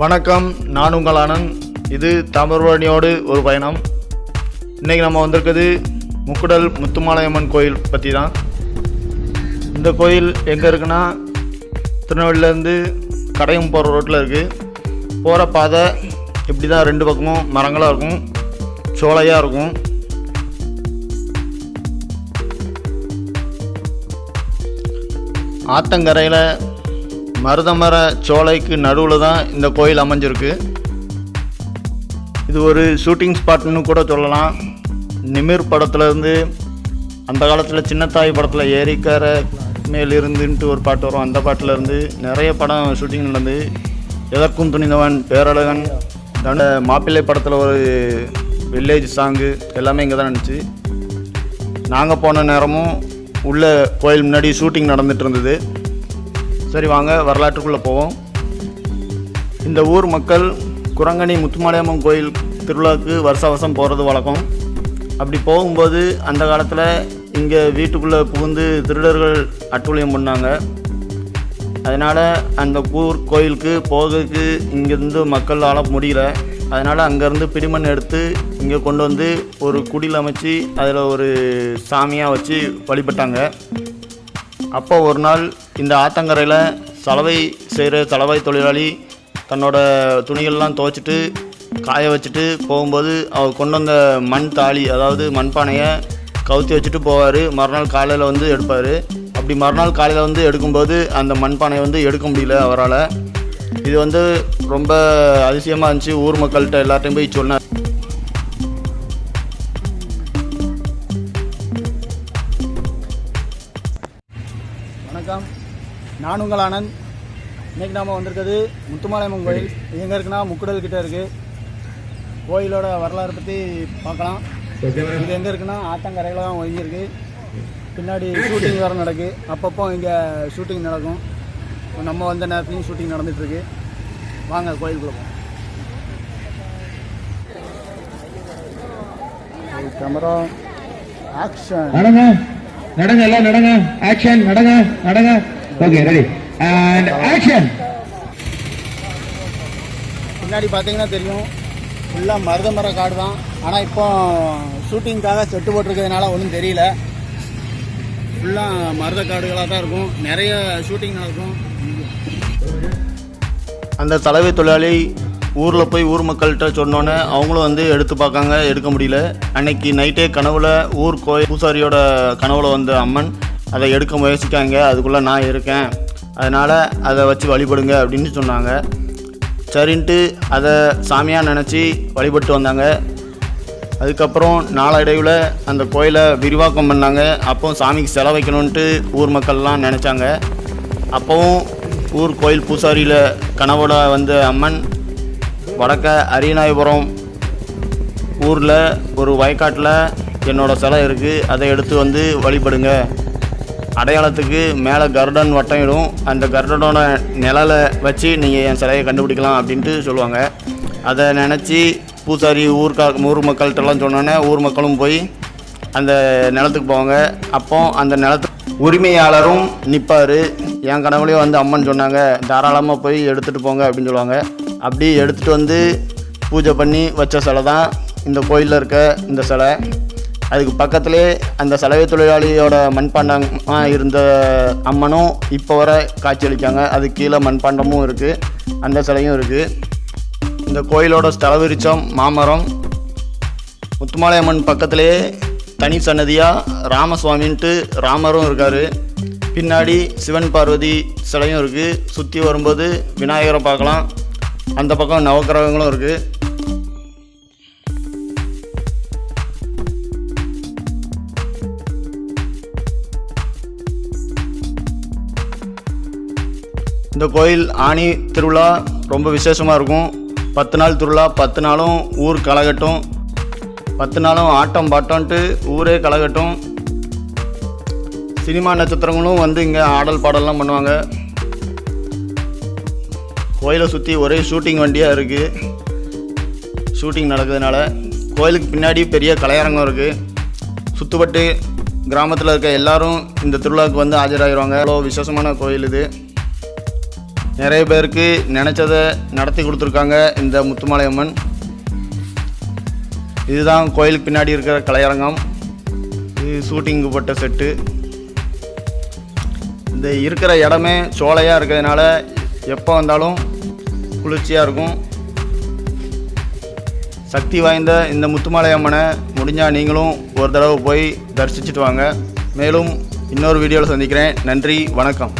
வணக்கம் நான் உங்கள் ஆனந்த் இது தாமிரபரணியோடு ஒரு பயணம். இன்றைக்கி நம்ம வந்திருக்குது முக்குடல் முத்துமாலையம்மன் கோயில் பற்றி தான். இந்த கோயில் எங்கே இருக்குன்னா திருநெல்வேலியிலேருந்து கடையம் போகிற ரோட்டில் இருக்குது போகிற பாதை இப்படி தான் ரெண்டு பக்கமும் மரங்களாக இருக்கும். சோலையாக இருக்கும். ஆத்தங்கரையில் மருதமர சோலைக்கு நடுவில் தான் இந்த கோயில் அமைஞ்சிருக்கு. இது ஒரு ஷூட்டிங் ஸ்பாட்னு கூட சொல்லலாம். நிமிர் படத்துலேருந்து அந்த காலத்தில் சின்னத்தாய் படத்தில் ஏரிக்கார மேலிருந்துன்ட்டு ஒரு பாட்டு வரும். அந்த பாட்டிலேருந்து நிறைய படம் ஷூட்டிங் நடந்து. எதற்கும் துணிந்தவன் பேரழகன். தண்ட மாப்பிள்ளை படத்தில் ஒரு வில்லேஜ் சாங்கு எல்லாமே இங்கே தான் நடந்துச்சு. நாங்கள் போன நேரமும் உள்ள கோயில் முன்னாடி ஷூட்டிங் நடந்துட்டு இருந்தது. சரி வாங்க வரலாற்றுக்குள்ளே போவோம். இந்த ஊர் மக்கள் குரங்கணி முத்துமாலையம்மன் கோயில் திருவிழாவுக்கு வருஷ வருஷம் போகிறது வழக்கம். அப்படி போகும்போது அந்த காலத்தில் இங்கே வீட்டுக்குள்ளே புகுந்து திருடர்கள் அட்டூழியம் பண்ணாங்க. அதனால் அந்த ஊர் கோயிலுக்கு போகிறதுக்கு இங்கேருந்து மக்களால் முடியல. அதனால் அங்கேருந்து பிடிமண் எடுத்து இங்கே கொண்டு வந்து ஒரு குடியில் அமைச்சு அதில் ஒரு சாமியாக வச்சு வழிபட்டாங்க. அப்போ ஒரு நாள் இந்த ஆத்தங்கரையில் சலவை செய்கிற சலவை தொழிலாளி தன்னோட துணிகள்லாம் துவைச்சிட்டு காய வச்சுட்டு போகும்போது அவர் கொண்டு வந்த மண் தாலி அதாவது மண்பானையை கவுத்தி வச்சுட்டு போவார். மறுநாள் காலையில் வந்து எடுப்பார். அப்படி மறுநாள் காலையில் வந்து எடுக்கும்போது அந்த மண்பானையை வந்து எடுக்க முடியல அவரால். இது வந்து ரொம்ப அதிசயமாக இருந்துச்சு. ஊர் மக்கள்கிட்ட எல்லார்ட்டையும் போய் சொன்னார். வணக்கம். நான் உங்கள் ஆனந்த் இன்னைக்கு நாம் வந்திருக்கிறது முத்துமாலையம்மன் கோயில். எங்கே இருக்குன்னா முக்குடல் கிட்ட இருக்குது கோயிலோட வரலாறு பற்றி பார்க்கலாம். இது எங்கே இருக்குன்னா ஆத்தங்கரையில் தான் ஒதுங்கியிருக்கு. பின்னாடி ஷூட்டிங் வேறு நடக்கு. அப்பப்போ இங்கே ஷூட்டிங் நடக்கும். நம்ம வந்த நேரத்துலையும் ஷூட்டிங் நடந்துகிட்ருக்கு வாங்க கோயிலுக்குள்ள போவோம் கேமரா ஆக்ஷன் நடங்க நடங்க எல்லாம் நடங்க. ஆக்ஷன் நடங்க நடங்க. ஓகே ரெடி அண்ட் ஆக்ஷன் பின்னாடி பார்த்தீங்கன்னா தெரியும். ஃபுல்லாக மருத மர காடு தான். ஆனால் இப்போ ஷூட்டிங்காக செட்டு போட்டிருக்கிறதுனால ஒன்றும் தெரியல. ஃபுல்லாக மருத காடுகளாக தான் இருக்கும். நிறைய ஷூட்டிங் நடக்கும். அந்த சலவை தொழிலாளி ஊரில் போய் ஊர் மக்கள்கிட்ட சொன்னோன்னே அவங்களும் வந்து எடுத்து பார்க்காங்க எடுக்க முடியல. அன்னைக்கு நைட்டே கனவுல ஊர் கோயில் பூசாரியோட கனவுல வந்த அம்மன் அதை எடுக்க முயற்சிக்காங்க. அதுக்குள்ளே நான் இருக்கேன். அதனால் அதை வச்சு வழிபடுங்க அப்படின்னு சொன்னாங்க. சரின்ட்டு அதை சாமியாக நினச்சி வழிபட்டு வந்தாங்க. அதுக்கப்புறம் நாளடைவில் அந்த கோயிலை விரிவாக்கம் பண்ணாங்க. அப்போ சாமிக்கு செலவைக்கணுன்ட்டு ஊர் மக்கள்லாம் நினச்சாங்க. அப்போவும் ஊர் கோயில் பூசாரியில் கனவோட வந்த அம்மன் வடக்க அரியநாயபுரம் ஊரில் ஒரு வயக்காட்டில் என்னோடய சிலை இருக்குது அதை எடுத்து வந்து வழிபடுங்க. அடையாளத்துக்கு மேலே கர்டன் வட்டம் இடும். அந்த கர்டனோட நிழலை வச்சு நீங்கள் என் சிலையை கண்டுபிடிக்கலாம் அப்படின்ட்டு சொல்லுவாங்க. அதை நினச்சி பூசாரி ஊர்க்கா ஊர் மக்கள்கிட்டலாம் சொன்னோன்னே ஊர் மக்களும் போய் அந்த நிலத்துக்கு போவாங்க. அப்போ அந்த நிலத்து உரிமையாளரும் நிற்பார் என் கனவுலேயே வந்து அம்மன் சொன்னாங்க தாராளமாக போய் எடுத்துகிட்டு போங்க அப்படின்னு சொல்லுவாங்க. அப்படி எடுத்துகிட்டு வந்து பூஜை பண்ணி வச்ச சிலை தான் இந்த கோயிலில் இருக்க இந்த சிலை. அதுக்கு பக்கத்திலே அந்த சலவை தொழிலாளியோட மண்பாண்டமாக இருந்த அம்மனும் இப்போ வர காட்சியளிக்காங்க. அது கீழே மண்பாண்டமும் இருக்குது அந்த சிலையும் இருக்குது இந்த கோயிலோட ஸ்தல மாமரம். முத்துமாலையம்மன் பக்கத்திலே தனி சன்னதியாக ராமசுவாமின்ட்டு ராமரும் இருக்கார். பின்னாடி சிவன் பார்வதி சிலையும் இருக்குது சுற்றி வரும்போது விநாயகரை பார்க்கலாம். அந்த பக்கம் நவக்கிரகங்களும் இருக்குது இந்த கோயில் ஆணி திருவிழா ரொம்ப விசேஷமாக இருக்கும். பத்து நாள் திருவிழா பத்து நாளும் ஊர் கலகட்டும். பத்து நாளும் ஆட்டம் பாட்டோன்ட்டு ஊரே கலகட்டும். சினிமா நட்சத்திரங்களும் வந்து இங்கே ஆடல் பாடல்லாம் பண்ணுவாங்க. கோயிலை சுற்றி ஒரே ஷூட்டிங் வண்டியாக இருக்குது ஷூட்டிங் நடக்கிறதுனால கோயிலுக்கு பின்னாடி பெரிய கலையரங்கம் இருக்குது சுற்றுப்பட்டு கிராமத்தில் இருக்க எல்லாரும் இந்த திருவிழாவுக்கு வந்து ஆஜராகிடுவாங்க அவ்வளோ விசேஷமான கோயில் இது. நிறைய பேருக்கு நினச்சதை நடத்தி கொடுத்துருக்காங்க இந்த முத்துமாலையம்மன். இதுதான் கோயிலுக்கு பின்னாடி இருக்கிற கலையரங்கம். இது ஷூட்டிங்கு போட்ட செட்டு. இந்த இருக்கிற இடமே சோலையாக இருக்கிறதுனால எப்போ வந்தாலும் குளிர்ச்சியாக இருக்கும். சக்தி வாய்ந்த இந்த முத்துமாலையம்மனை முடிஞ்சால் நீங்களும் ஒரு தடவை போய் தரிசிச்சுட்டு வாங்க. மேலும் இன்னொரு வீடியோவில் சந்திக்கிறேன். நன்றி வணக்கம்.